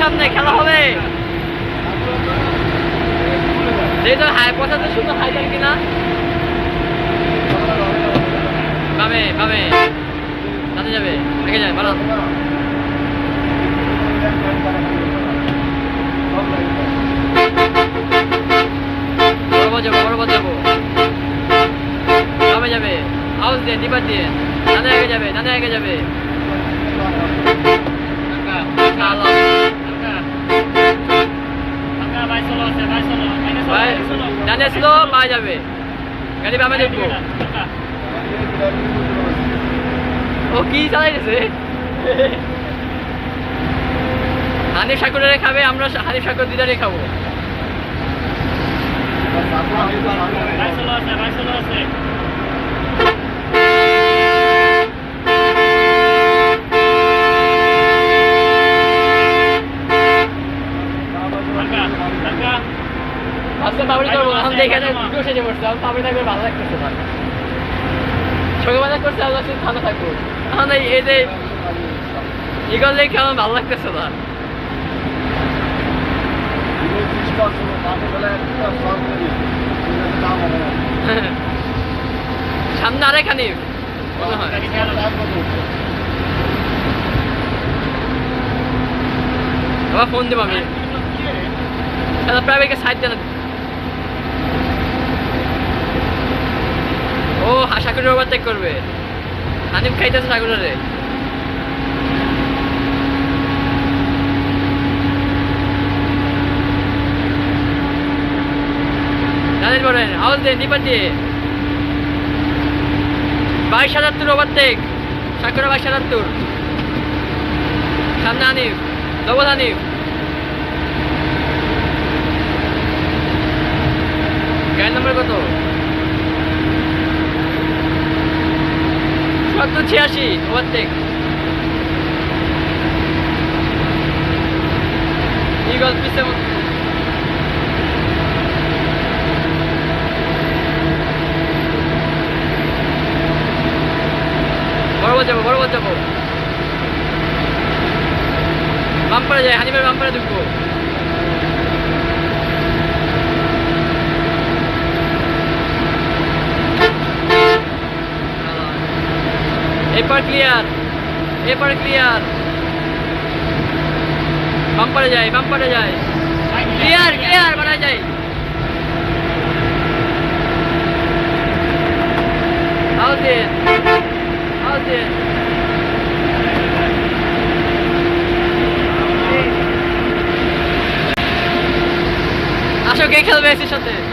সামনে খেলা হবে। যেহেতু হাই কথা তো শুধু হাইটার কিনা? পাবে পাবে তাতে যাবে আগে যাবে, ভালো। যাব বরাবর যাব। যাবে যাবে। আওয়াজ দিয়ে দিবার দিয়ে। দাদা আগে যাবে দাদা আগে যাবে। ডানে স্লো পাওয়া যাবে। গাড়ি বামে দেখব। ও কি চালাইছে হানিফ সাকুরে খাবে আমরা হানিফ সাকুর দিদারে খাব। ভালো লাগতেছে না। ছোটবেলা করছে ভালো থাকব এখন এই যে দেখে আমার ভালো লাগতেছে না সামনে আবার ফোন আমি। তাহলে প্রাইভেটকে সাইড দেন। ও সাগরের ওভারটেক করবে। হানিফ খাইতেছে সাগরের জানেন বলেন আওয়াজ দেন নিপার দিয়ে। বাইশ হাজার ওভারটেক সাগরে বাইশ হাজার সামনে হানিফ ডবল হানিফ। গাড়ি নাম্বার কত? সত্তর ছিয়াশি ওভারটেক ইগল পিসে বরাবর যাব বরাবর যাব। বাম্পারে যাই হানিবার বাম্পারে ঢুকবো। এপার ক্লিয়ার এপার ক্লিয়ার বাম্পারে যাই বাম্পারে যাই clear clear joguei que eu não me eu até.